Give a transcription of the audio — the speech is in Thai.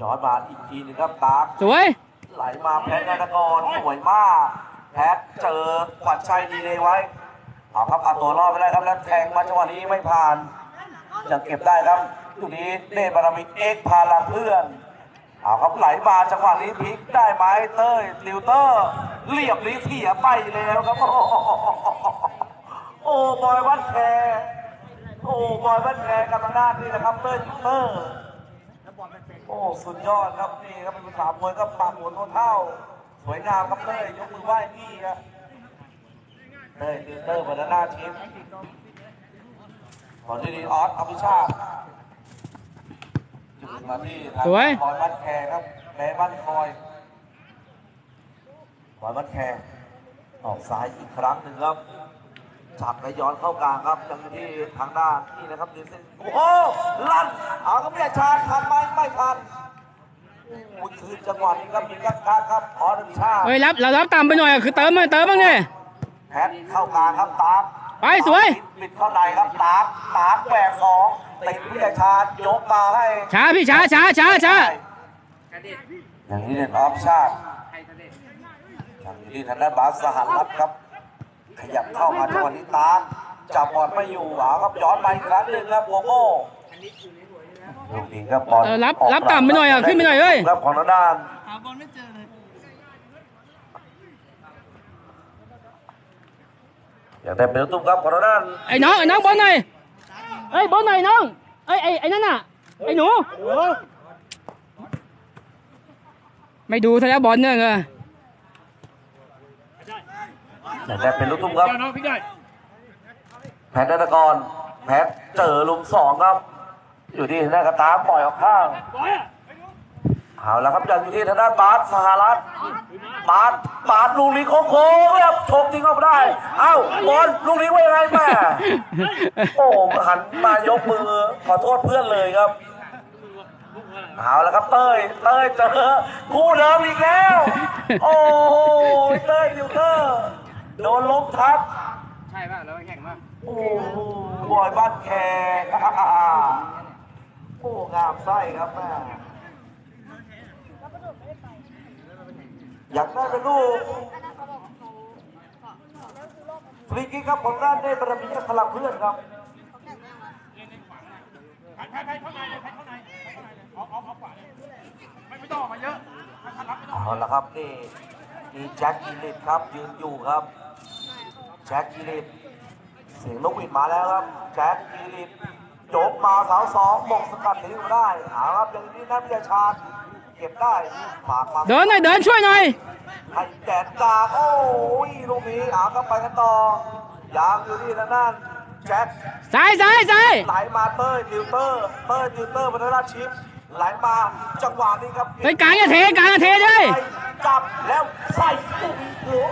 จอดมาอีกทีหนึงครับตากสวย ไหลมาแพทย์นากรสวยมาก แพทย์เจอขวัญชัยดีเลยไว้เอาครับเอาตัวรอดไปได้ครับแล้วแทงมาจังหวะนี้ไม่ผ่านยังเก็บได้ครับอยู่นี้เนตรบารมีเอกพาลังเพื่อนเอาครับไหลมาจังหวะนี้พลิกได้ไหมเต้ยลิวเตอร์เรียบรีเสียไปแล้วครับ โอ้โหโอ้บอยวัดแคร์โอ้บอยวัดแคร์กำลังหน้านี่นะครับเต้ยลิวเตอร์โอ้สุดยอดครับนี่ครับเป็นภาษามวยก็ปากหัวเท่าเท่าๆสวยงามครับเต้ยยกมือไหว้พี่ครับเต้ยติวเตอร์บรรณาชิปขอที่ดีออสอภิชาติจุดมาที่ทางสวยคอยบ้านแคร์ครับแพ้บ้านคอยคอยบ้านแคร์ออกซ้ายอีกครั้งหนึ่งครับ จับและย้อนเข้ากลางครับยังอยู่ที่ทางด้านนี่นะครับดีเซนโอ้โหลั่นเอาก็ไม่ได้ชาร์จทันไหมไม่ทันโอ้ยคืนจังหวะนี้ครับมีกักกักครับออสอภิชาติเฮ้ยรับเรารับต่ำไปหน่อยอะคือเติมมาเติมบ้างเนี่ยแพทเข้ากลางครับตากไปสวยปิดเข้าในครับตากตากแหวกสองติดวิทยาชาญยกมาให้ช้าพี่ช้าช้าช้าช้าอย่างนี้เนี่ยออฟชาติอย่างนี้ทางด้านบาสสหัสรัฐครับ ขยับเข้ามาจังหวะนี้ตากจับบอลไม่อยู่หาครับย้อนไปอีกครั้งหนึ่งครับโกโก้ลูกนี้ครับบอลเออรับรับต่ำไปหน่อยอะขึ้นไปหน่อยเอ้ยครับของทางด้านอยากได้เป็นลูกตุ้มครับของทางด้านไอ้น้องไอ้น้องบอลหน่อยเอ้ยบอลหน่อยน้องเอ้ยไอ้ไอ้นั่นน่ะไอ้หนูไม่ดูซะแล้วบอลเนี่ยเออ อยากได้เป็นลูกตุ้มครับแพทย์นนกร แพทย์เจอลุมสองครับ อยู่ที่หน้ากระตาปล่อยออกข้างเอาแล้วครับยังอยู่ที่ทางด้านบาสสหรัฐบาสบาสลูกนี้โค้งๆครับชกจริงเข้าไปได้ เอ้าบอลลูกนี้ว่ายังไงแม่โอ้หันมายกมือขอโทษเพื่อนเลยครับ เอาแล้วครับเต้ยเต้ยเจอคู่เดิมอีกแล้ว โอ้โหเต้ยดิวเตอร์ โดนล้มทับ ใช่ป่ะเราแข่งป่ะโอ้โหบอยบ้านแขกโอ้งามไส้ครับแม่อยากได้เป็นลูกฟรีคิกครับของด้านเนตรมีพลังเพื่อนครับเอาละครับนี่ มีแจ็คกิลิตครับยืนอยู่ครับ แจ็คกิลิตเสียงนกหวีดมาแล้วครับ แจ็คกิลิตโจกมาเสาสองมงสกัดหนีมาได้เอาครับอย่างนี้นักวิทยาชาญเก็บได้ฝากมาเดินหน่อยเดินช่วยหน่อยให้แดดกลางโอ้ยลูกนี้เอาครับไปกันต่อยางอยู่ที่นั่นนั่นแจ็คซ้ายซ้ายซ้ายไหลมาเต้ยติวเตอร์เต้ยติวเตอร์พัฒนาชิป ไหลมาจังหวะนี้ครับไปกลางอย่าเทกลางอย่าเทเลยจับแล้วใส่ตุ้มหัว